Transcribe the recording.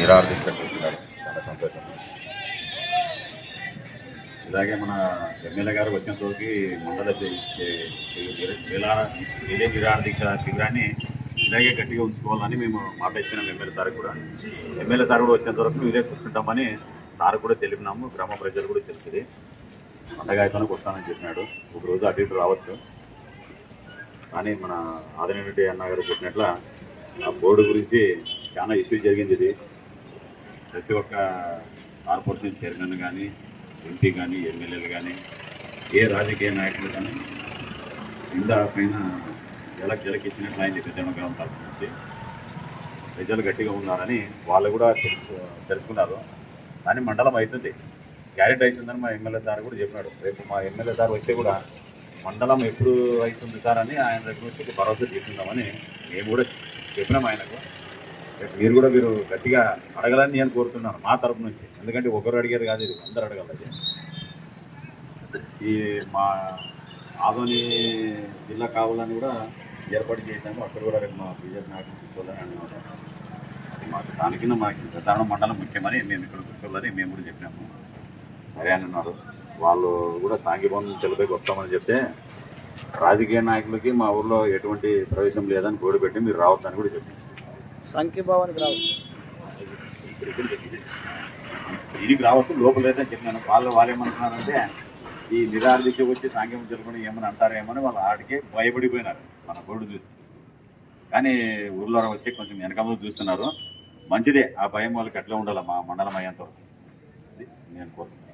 నిరార్థించారు చాలా సంతోషం. ఇలాగే మన ఎమ్మెల్యే గారు వచ్చిన రోజుకి మండల ఇదే నిరార్థిక శిబిరాన్ని ఇలాగే గట్టిగా ఉంచుకోవాలని మేము మాట ఇచ్చినాం ఎమ్మెల్యే సార్ కూడా. ఎమ్మెల్యే సార్ కూడా వచ్చేంత వరకు ఇదే కూర్చుంటామని సార్ కూడా తెలిపినాము. గ్రామ ప్రజలు కూడా తెలిసింది. పండగాయతోనే వస్తానని చెప్పినాడు. ఒక రోజు అటు ఇటు రావచ్చు. కానీ మన ఆదిరెడ్డి అన్న గారు చెప్పినట్ల ఆ బోర్డు గురించి చాలా ఇష్యూ జరిగింది ఇది. ప్రతి ఒక్క కార్పొరేషన్ చైర్మన్ కానీ ఎంపీ కానీ ఎమ్మెల్యేలు కానీ ఏ రాజకీయ నాయకులు కానీ కింద పైన జలకి జలకి ఆయన అయింది గ్రామం తరఫు నుంచి ప్రజలు గట్టిగా ఉన్నారని వాళ్ళు కూడా తెలుసు తెలుసుకున్నారు. కానీ మండలం అవుతుంది గ్యారెంటీ అవుతుందని మా ఎమ్మెల్యే సార్ కూడా చెప్పినాడు. రేపు మా ఎమ్మెల్యే సార్ వస్తే కూడా మండలం ఎప్పుడు అవుతుంది సార్ అని ఆయన దగ్గర నుంచి భరోసా తీసుకుందామని మేము కూడా చెప్పినాం ఆయనకు. మీరు కూడా మీరు గట్టిగా అడగాలని నేను కోరుతున్నాను మా తరపు నుంచి. ఎందుకంటే ఒకరు అడిగారు కాదు ఇది అందరు అడగాలి ఈ మా ఆదోని జిల్లా కావాలని కూడా ఏర్పాటు చేశాము. అక్కడ కూడా రేపు మా బీజేపీ నాయకులు కూర్చోవాలని అన్నమాట అది మాకు దానికి మాకు ప్రధాన మండలం ముఖ్యమని మేము ఇక్కడ కూర్చోవాలని మేము కూడా చెప్పినాము సరే అని అన్నారు. వాళ్ళు కూడా సాంఘీభవనం తెలుపైకి వస్తామని చెప్తే రాజకీయ నాయకులకి మా ఊర్లో ఎటువంటి ప్రవేశం లేదని కోడిపెట్టి మీరు రావద్దని కూడా చెప్పారు. సంఖ్యభావానికి రావచ్చు దీనికి రావచ్చు లోపల లేదని చెప్పినాను వాళ్ళు వాళ్ళు ఏమంటున్నారంటే ఈ నిరార్థిక వచ్చి సాంఘ్యం జరుపుకుని ఏమని అంటారేమని వాళ్ళు ఆడికి భయపడిపోయినారు మన బోర్డు చూసి. కానీ ఊర్లో వచ్చి కొంచెం వెనకముందు చూస్తున్నారు. మంచిదే ఆ భయం వాళ్ళకి ఎట్లా ఉండాలి మా మండలం అయ్యేంత వరకు. ఇది నేను కోరుతున్నాను